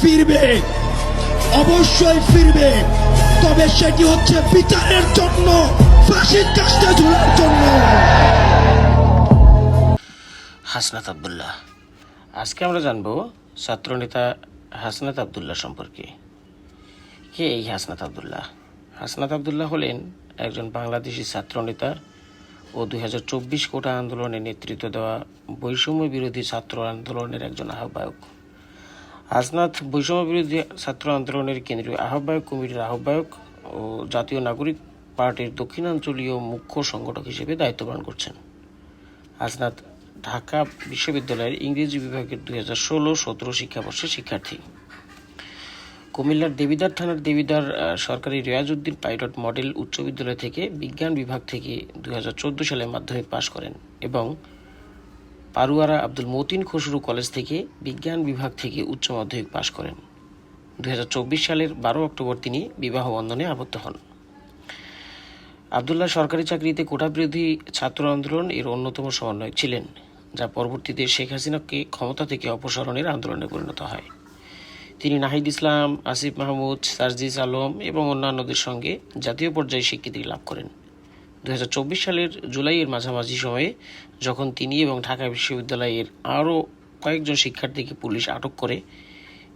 ফিরবে, অবশ্যই ফিরবে। তবে সেটি হচ্ছে বিচারের জন্য, ফাঁসির কাজটা ঝুলার জন্য? হাসনাত আবদুল্লাহ, আজকে আমরা জানব ছাত্রনেতা হাসনাত আবদুল্লাহ সম্পর্কে। কে এই হাসনাত আবদুল্লাহ? হাসনাত আবদুল্লাহ হলেন একজন বাংলাদেশি ছাত্রনেতা ও দুই হাজার চব্বিশ কোটা আন্দোলনে নেতৃত্ব দেওয়া বৈষম্য বিরোধী ছাত্র আন্দোলনের একজন আহ্বায়ক। হাসনাত বৈষম্য বিরোধী ছাত্র আন্দোলনের কেন্দ্রীয় আহ্বায়ক কমিটির আহ্বায়ক ও জাতীয় নাগরিক পার্টির দক্ষিণাঞ্চলীয় মুখ্য সংগঠক হিসেবে দায়িত্ব পালন করছেন। হাসনাত ঢাকা বিশ্ববিদ্যালয়ের ইংরেজি বিভাগের দুই হাজার ষোলো, সতেরো শিক্ষাবর্ষের শিক্ষার্থী। কুমিল্লার দেবিদার থানার দেবিদার সরকারি রিয়াজউদ্দিন পাইলট মডেল উচ্চ বিদ্যালয় থেকে বিজ্ঞান বিভাগ থেকে দুই হাজার চোদ্দ সালে মাধ্যমিক পাশ করেন এবং পারুয়ারা আব্দুল মতিন খসরু কলেজ থেকে বিজ্ঞান বিভাগ থেকে উচ্চ মাধ্যমিক পাশ করেন। দু হাজার চব্বিশ সালের বারো অক্টোবর তিনি বিবাহ বন্ধনে আবদ্ধ হন। আবদুল্লাহ সরকারি চাকরিতে কোটা বিরোধী ছাত্র আন্দোলন এর অন্যতম সমন্বয়ক ছিলেন, যা পরবর্তীতে শেখ হাসিনাকে ক্ষমতা থেকে অপসারণের আন্দোলনে পরিণত হয়। তিনি নাহিদ ইসলাম, আসিফ মাহমুদ, সার্জিস আলম এবং অন্যান্যদের সঙ্গে জাতীয় পর্যায়ে স্বীকৃতি লাভ করেন। দু হাজার চব্বিশ সালের জুলাইয়ের মাঝামাঝি সময়ে যখন তিনি এবং ঢাকা বিশ্ববিদ্যালয়ের আরও কয়েকজন শিক্ষার্থীকে পুলিশ আটক করে,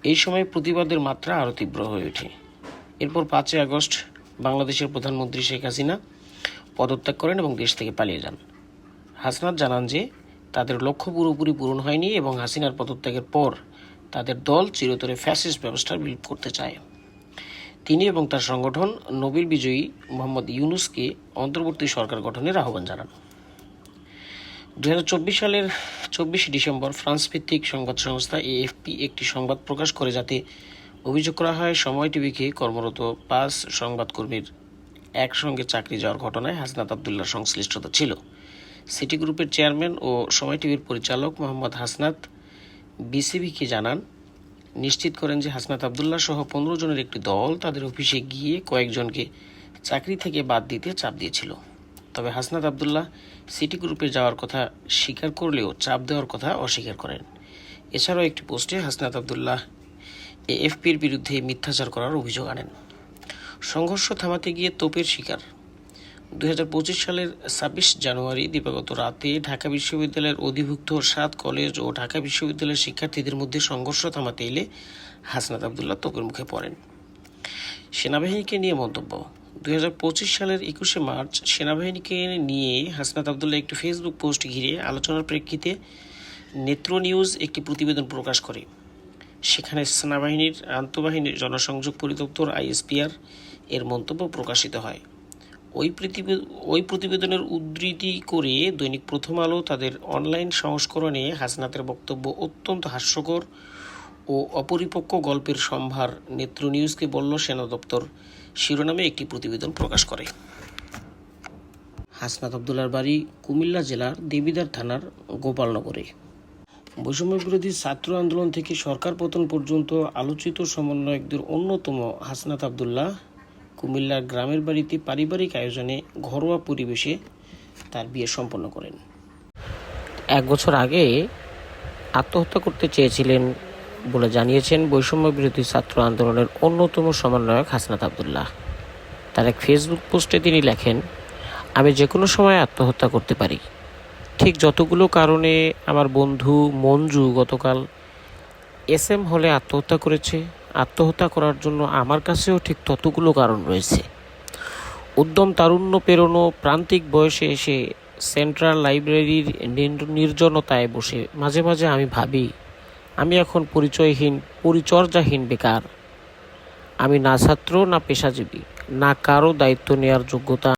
এই সময় প্রতিবাদের মাত্রা আরও তীব্র হয়ে ওঠে। এরপর পাঁচই আগস্ট বাংলাদেশের প্রধানমন্ত্রী শেখ হাসিনা পদত্যাগ করেন এবং দেশ থেকে পালিয়ে যান। হাসনাত জানান যে, তাদের লক্ষ্য পুরোপুরি পূরণ হয়নি এবং হাসিনার পদত্যাগের পর তাদের দল চিরতরে ফ্যাসিস্ট ব্যবস্থা বিলোপ করতে চায়। তিনি এবং তার সংগঠন নোবেল বিজয়ী মোহাম্মদ ইউনুসকে অন্তর্বর্তী সরকার গঠনের আহ্বান জানান। দু হাজার চব্বিশ সালের চব্বিশে ডিসেম্বর ফ্রান্স ভিত্তিক সংবাদ সংস্থা এএফপি একটি সংবাদ প্রকাশ করে যাতে অভিযোগ করা হয়, সময় টিভিকে কর্মরত পাঁচ সংবাদকর্মীর একসঙ্গে চাকরি যাওয়ার ঘটনায় হাসনাত আবদুল্লাহ সংশ্লিষ্টতা ছিল। সিটি গ্রুপের চেয়ারম্যান ও সময় টিভির পরিচালক মোহাম্মদ হাসনাত বিসিবিকে জানান নিশ্চিত করেন যে হাসনাত আবদুল্লাহ সহ পনেরো জনের একটি দল তাদের অফিসে গিয়ে কয়েকজনকে চাকরি থেকে বাদ দিতে চাপ দিয়েছিল। তবে হাসনাত আবদুল্লাহ সিটি গ্রুপে যাওয়ার কথা স্বীকার করলেও চাপ দেওয়ার কথা অস্বীকার করেন। এছাড়াও একটি পোস্টে হাসনাত আবদুল্লাহ এএফপির বিরুদ্ধে মিথ্যাচার করার অভিযোগ আনেন। সংঘর্ষ থামাতে গিয়ে তোপের শিকার। দুই হাজার পঁচিশ সালের ছাব্বিশ জানুয়ারি দিবাগত রাতে ঢাকা বিশ্ববিদ্যালয়ের অধিভুক্ত সাত কলেজ ও ঢাকা বিশ্ববিদ্যালয়ের শিক্ষার্থীদের মধ্যে সংঘর্ষ থামাতে এলে হাসনাত আবদুল্লাহ তোপের মুখে পড়েন। সেনাবাহিনীকে নিয়ে মন্তব্য, দুই হাজার পঁচিশ সালের একুশে মার্চ সেনাবাহিনীকে নিয়ে হাসনাত আবদুল্লাহ একটি ফেসবুক পোস্ট ঘিরে আলোচনার প্রেক্ষিতে নেত্র নিউজ একটি প্রতিবেদন প্রকাশ করে। সেখানে সেনাবাহিনীর আন্তঃবাহিনীর জনসংযোগ পরিদপ্তর আইএসপিআর এর মন্তব্য প্রকাশিত হয়। ওই ওই প্রতিবেদনের উদ্ধৃতি করে দৈনিক প্রথম আলো তাদের অনলাইন সংস্করণে হাসনাতের বক্তব্য অত্যন্ত হাস্যকর ও অপরিপক্ক গল্পের সম্ভার নেত্র নিউজকে বলল সেনা দপ্তর। শিরোনামে একটি প্রতিবেদন প্রকাশ করে। হাসনাত আবদুল্লার বাড়ি কুমিল্লা জেলার দেবিদার থানার গোপালনগরে। বৈষম্য বিরোধী ছাত্র আন্দোলন থেকে সরকার পতন পর্যন্ত আলোচিত সমন্বয়কদের অন্যতম হাসনাত আবদুল্লাহ কুমিল্লার গ্রামের বাড়িতে পারিবারিক আয়োজনে ঘরোয়া পরিবেশে তার বিয়ে সম্পন্ন করেন। এক বছর আগে আত্মহত্যা করতে চেয়েছিলেন বলে জানিয়েছেন বৈষম্য বিরোধী ছাত্র আন্দোলনের অন্যতম সমন্বয়ক হাসনাত আবদুল্লাহ। তার এক ফেসবুক পোস্টে তিনি লেখেন, আমি যে কোনো সময় আত্মহত্যা করতে পারি। ঠিক যতগুলো কারণে আমার বন্ধু মঞ্জু গতকাল এস এম হলে আত্মহত্যা করেছে আত্মহত্যা করার জন্য আমার কাছেও ঠিক ততগুলো কারণ রয়েছে। উদ্যম তারুণ্য পেরোনো প্রান্তিক বয়সে এসে সেন্ট্রাল লাইব্রেরির নির- নির্জনতায় বসে মাঝে মাঝে আমি ভাবি, আমি এখন পরিচয়হীন, পরিচর্যাহীন বেকার। আমি না ছাত্র, না পেশাজীবী, না কারও দায়িত্ব নেওয়ার যোগ্যতা